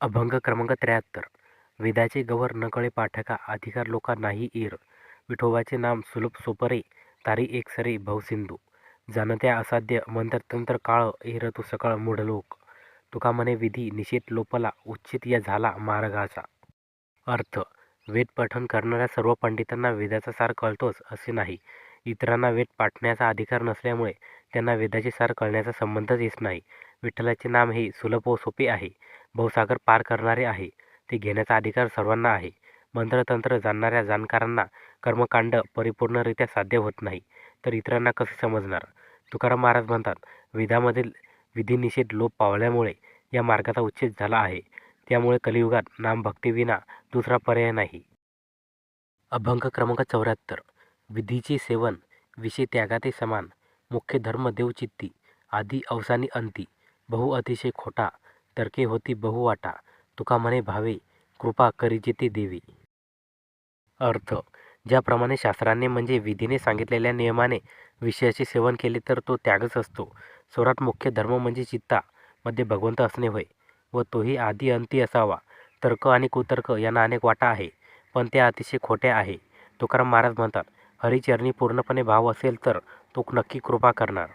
अभंग क्रमांक त्र्याहत्तर. वेदाचे गवर नकळे पाठका अधिकार लोका नाही ईर. विठोबाचे नाम सुलभ सोपरे तारी एक सरे भवसिंधू जाणत्या असाध्य मंत्र तंत्र काळ ईर तू सकळ मूढलोक. तुका म्हणे विधी निषेध लोपला उच्चित या झाला मार्गाचा. अर्थ वेद पठण करणाऱ्या सर्व पंडितांना वेदाचा सार कळतोच असे नाही. इतरांना वेद पाठण्याचा अधिकार नसल्यामुळे त्यांना वेदाचे सार कळण्याचा संबंधच येत नाही. विठ्ठलाचे नाम हे सुलभ व सोपे आहे. भवसागर पार करणारे आहे. ते घेण्याचा अधिकार सर्वांना आहे. मंत्रतंत्र जाणणाऱ्या जाणकारांना कर्मकांड परिपूर्णरित्या साध्य होत नाही. तर इतरांना कसे समजणार? तुकाराम महाराज म्हणतात वेदामधील विधिनिषेध लोप पावल्यामुळे या मार्गाचा उच्छेद झाला आहे. त्यामुळे कलियुगात नामभक्तीविना दुसरा पर्याय नाही. अभंग क्रमांक चौऱ्याहत्तर. विधीचे सेवन विषय त्यागाते समान मुख्य धर्म देवचित्ती आधी अवसानी अंती बहु अतिशय खोटा तर्के होती बहुवाटा तुका म्हणे भावे कृपा करिजेते देवी. अर्थ ज्याप्रमाणे शास्त्राने म्हणजे विधीने सांगितलेल्या नियमाने विषयाचे सेवन केले तर तो त्यागच असतो. स्वरात मुख्य धर्म म्हणजे चित्ता मध्ये भगवंत असणे होय व तोही आधी अंती असावा. तर्क आणि कुतर्क यांना अनेक वाटा आहे पण त्या अतिशय खोट्या आहे तुकाराम महाराज म्हणतात हरिचरणी पूर्णपणे भाव असेल तर तो नक्की कृपा करणार.